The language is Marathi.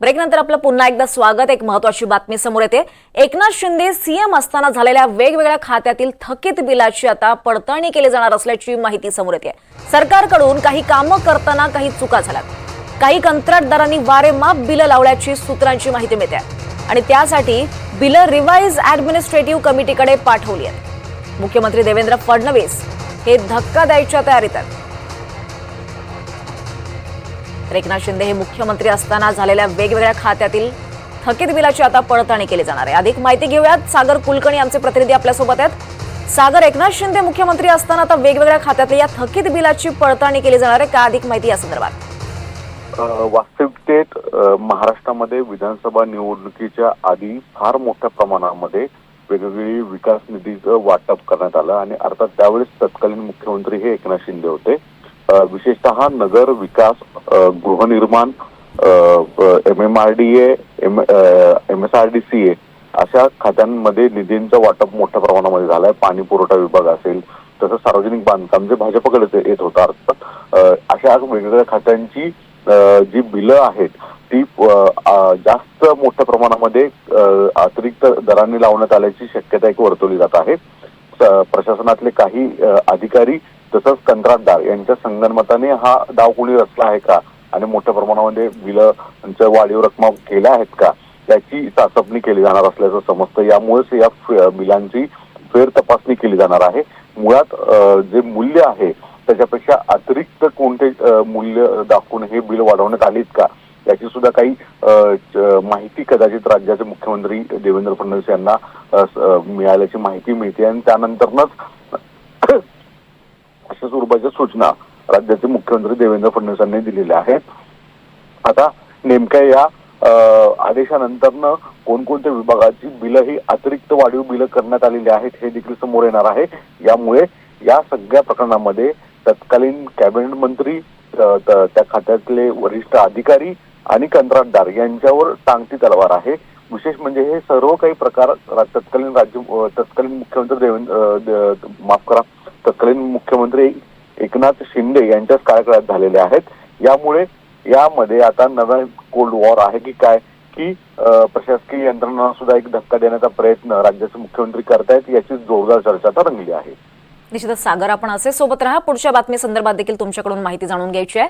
ब्रेकनंतर आपलं पुन्हा एकदा स्वागत. एक महत्वाची बातमी समोर येते. एकनाथ शिंदे सीएम असताना झालेल्या वेगवेगळ्या खात्यातील थकीत बिलाची आता पडताळणी केली जाणार असल्याची माहिती समोर येते. सरकारकडून काही कामं करताना काही चुका झाल्यात. काही कंत्राटदारांनी वारेमाप बिलं लावल्याची सूत्रांची माहिती मिळते. आणि त्यासाठी बिलं रिवाईज ऍडमिनिस्ट्रेटिव्ह कमिटीकडे पाठवली आहेत. मुख्यमंत्री देवेंद्र फडणवीस हे धक्का द्यायच्या तयारीत आहेत. तर एकनाथ शिंदे हे मुख्यमंत्री असताना झालेल्या वेगवेगळ्या खात्यातील थकीत बिलाची आता पडताळणी केली जाणार आहे. अधिक माहिती घेऊयात. सागर कुलकर्णी आमचे प्रतिनिधी आपल्यासोबत आहेत. सागर एकनाथ शिंदे मुख्यमंत्री असताना आता वेगवेगळ्या खात्यातल्या या थकीत बिलाची पडताळणी केली जाणार आहे. का अधिक माहिती या संदर्भात? वास्तविकतेत महाराष्ट्रामध्ये विधानसभा निवडणुकीच्या आधी फार मोठ्या प्रमाणामध्ये वेगवेगळी विकास निधीचं वाटप करण्यात आलं आणि अर्थात त्यावेळेस तत्कालीन मुख्यमंत्री हे एकनाथ शिंदे होते. विशेषतः नगर विकास गृहनिर्माण M M R D M M S R D C A अशा खात्यांमध्ये निधींचं वाटप मोठ्या प्रमाणामध्ये झालंय. पाणी पुरवठा विभाग असेल तसंच सार्वजनिक बांधकाम जे भाजपकडे येत होतं अर्थात अशा वेगवेगळ्या खात्यांची जी बिलं आहेत ती जास्त मोठ्या प्रमाणामध्ये अतिरिक्त दरांनी लावण्यात आल्याची शक्यता एक वर्तवली जात आहे. प्रशासनातले काही अधिकारी तसंच कंत्राटदार यांच्या संगनमताने हा डाव कोणी रचला आहे का? आणि मोठ्या प्रमाणामध्ये बिलं वाढीव रकमा केल्या आहेत का? त्याची चाचपणी केली जाणार असल्याचं समजतं. यामुळेच या फ- बिलांची फेर तपासणी केली जाणार आहे. मुळात जे मूल्य आहे त्याच्यापेक्षा अतिरिक्त कोणते मूल्य दाखवून हे बिल वाढवण्यात आलीत का? याची सुद्धा काही माहिती कदाचित राज्याचे मुख्यमंत्री देवेंद्र फडणवीस यांना मिळाल्याची माहिती मिळते. आणि त्यानंतरच अशा स्वरूपाच्या सूचना राज्याचे मुख्यमंत्री देवेंद्र फडणवीसांनी दिलेल्या आहेत. आता नेमक्या या आदेशानंतरनं कोणकोणत्या विभागाची बिलं ही अतिरिक्त वाढीव बिलं करण्यात आलेली आहेत हे देखील समोर येणार आहे. यामुळे या सगळ्या प्रकरणामध्ये तत्कालीन कॅबिनेट मंत्री त- त्या खात्यातले वरिष्ठ अधिकारी आणि कंत्राटदार यांच्यावर टांगती तलवार आहे. विशेष म्हणजे हे सर्व काही प्रकार तत्कालीन राज्य तत्कालीन मुख्यमंत्री देवेंद्र द- माफ करा तत्कालीन मुख्यमंत्री एकनाथ शिंदे यांच्याच कार्यकाळात झालेले आहेत. यामुळे यामध्ये आता नवा कोल्ड वॉर आहे की काय की प्रशासकीय यंत्रणा सुद्धा एक धक्का देण्याचा प्रयत्न राज्याचे मुख्यमंत्री करतायत याची जोरदार चर्चा तर रंगली आहे. निश्चितच सागर आपण असे सोबत राहा. पुढच्या बातमी संदर्भात देखील तुमच्याकडून माहिती जाणून घ्यायची आहे.